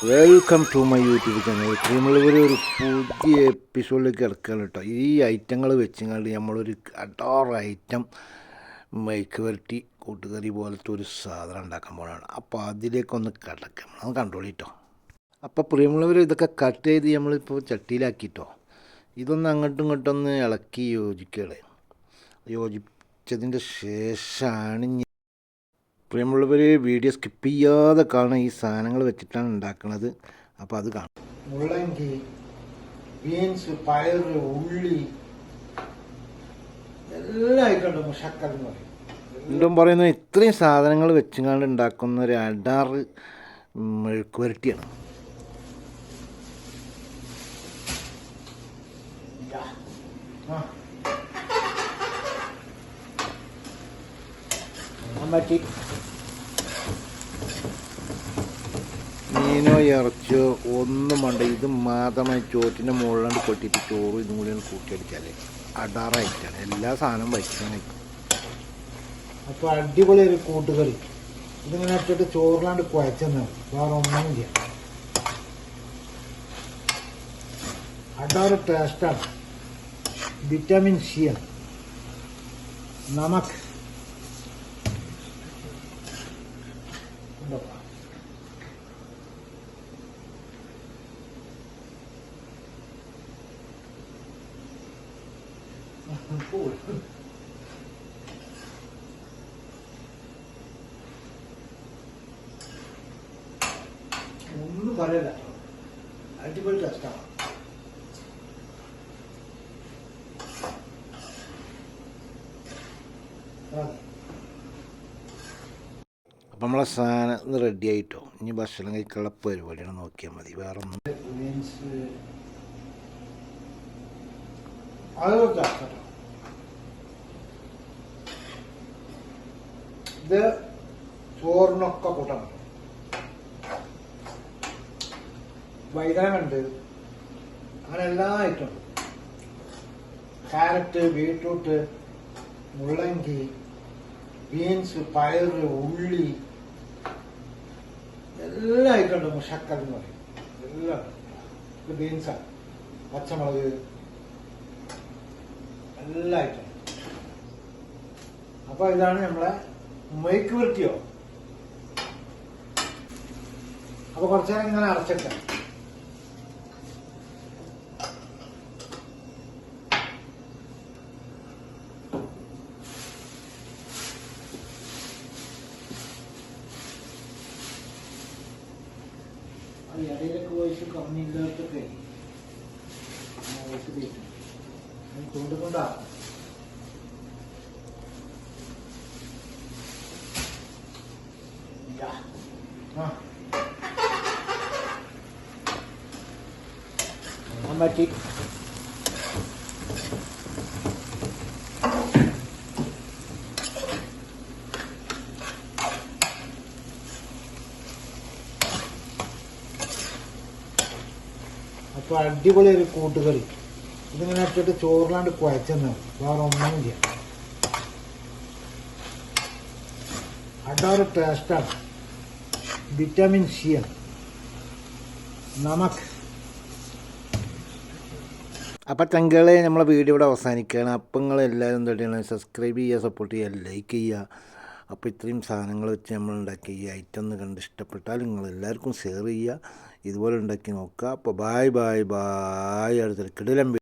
Welcome to my YouTube channel ക്രീമുള്ളവർ ഒരു പുതിയ എപ്പിസോഡിലേക്ക് കിടക്കുകയാണ് കേട്ടോ ഈ ഐറ്റങ്ങൾ വെച്ചുകൊണ്ട് നമ്മളൊരു അഡോർ ഐറ്റം മൈക്ക് വരട്ടി കൂട്ടുകറി പോലത്തെ ഒരു സാധനം ഉണ്ടാക്കാൻ പോകണതാണ് അപ്പോൾ അതിലേക്കൊന്ന് കിടക്കാം. അത് കണ്ട്രോൾ കേട്ടോ അപ്പോൾ പ്രിയമുള്ളവർ ഇതൊക്കെ കട്ട് ചെയ്ത് നമ്മളിപ്പോൾ ചട്ടിയിലാക്കിയിട്ടോ ഇതൊന്ന് അങ്ങോട്ടും ഇങ്ങോട്ടും ഒന്ന് ഇളക്കി യോജിക്കുകയാണ് യോജിച്ചതിന്റെ ശേഷമാണ് പ്രിയമുള്ളവർ വീഡിയോ സ്കിപ്പ് ചെയ്യാതെ കാണാൻ ഈ സാധനങ്ങൾ വെച്ചിട്ടാണ് ഉണ്ടാക്കുന്നത്. അപ്പോൾ അത് കാണും. മുള്ളങ്കി ബീൻസ് പയർ ഉള്ളി എല്ലാം ആയിക്കോട്ടെ മുഷക്കൽ എന്ന് പറയും. വീണ്ടും പറയുന്നത് ഇത്രയും സാധനങ്ങൾ വെച്ചുകൊണ്ട് ഉണ്ടാക്കുന്ന ഒരു അഡാറ് മെഴുക്കുവരട്ടിയാണ്. പറ്റി മീനോ ഇറച്ചിയോ ഒന്നും വേണ്ട. ഇത് മാത്രമായി ചോറ്റിന്റെ മുകളിലാണ്ട് കൊട്ടിയിട്ട് ചോറ് ഇതും കൂടി കൂട്ടിയടിച്ചാലേ അടാറായിട്ടാണ് എല്ലാ സാധനവും വയ്ക്കാനായിട്ട് അപ്പോൾ അടിപൊളി ഒരു കൂട്ടുകറി. ഇതിങ്ങനെ ഇട്ടിട്ട് ചോറിലാണ്ട് കുഴച്ചെന്ന് വേറെ ഒന്നുമില്ല അടാറ് ടേസ്റ്റാണ് വിറ്റാമിൻ സി ആണ്. നമക്ക്. ഉണ്ടോ? ഒന്നും പറയല്ല. അടിപൊളി ടേസ്റ്റാണ് അപ്പം നമ്മളെ സാധനം റെഡി ആയിട്ടോ? ഇനി ഭക്ഷണം കഴിക്കാനുള്ള പരിപാടിയാണ് നോക്കിയാൽ മതി. വേറെ ഒന്നും ഇത് ചോറിനൊക്കെ കൂട്ടണം. പറ്റും അങ്ങനെ എല്ലാ ഐറ്റം ക്യാരറ്റ് ബീട്രൂട്ട് മുള്ളങ്കി ബീൻസ് പയർ ഉള്ളി എല്ലാം ഐറ്റമുണ്ട് മുഷക്കൽ എന്ന് പറയും. എല്ലാം ഇത് ബീൻസാണ് പച്ചമുളക് എല്ലാ ഐറ്റം അപ്പൊ ഇതാണ് നമ്മളെ മൈക്ക് വൃത്തിയോ? അപ്പൊ കുറച്ചു നേരം ഇങ്ങനെ അടച്ചിട്ട്. ഇടയിലൊക്കെ പോയിട്ട് കമ്മിയില്ലാത്തൊക്കെ വോയിസ് കേട്ടു കൊണ്ടുകൊണ്ടാ പറ്റി അപ്പൊ അടിപൊളി ഒരു കൂട്ടുകറി ഇതിങ്ങനെ ഇട്ടിട്ട് ചോറിലാണ്ട് കുഴച്ചെന്ന് വേറെ ഒന്നും ചെയ്യാം അടാറ് ടേസ്റ്റാണ് സി ആണ് നമക്ക് അപ്പം ചങ്കളെ നമ്മളെ വീഡിയോ ഇവിടെ അവസാനിക്കുകയാണ്. അപ്പം നിങ്ങൾ എല്ലാവരും എന്താ ചെയ്യണം? സബ്സ്ക്രൈബ് ചെയ്യുക സപ്പോർട്ട് ചെയ്യുക ലൈക്ക് ചെയ്യുക. അപ്പോൾ ഇത്രയും സാധനങ്ങൾ വെച്ച് നമ്മൾ ഉണ്ടാക്കിയ ഈ ഐറ്റം ഒന്ന് കണ്ട് ഇഷ്ടപ്പെട്ടാൽ നിങ്ങൾ എല്ലാവർക്കും ഷെയർ ചെയ്യുക. ഇതുപോലെ ഉണ്ടാക്കി നോക്കുക. അപ്പോൾ ബായ് ബായ് ബായ് അടുത്തൊരു കിടിലം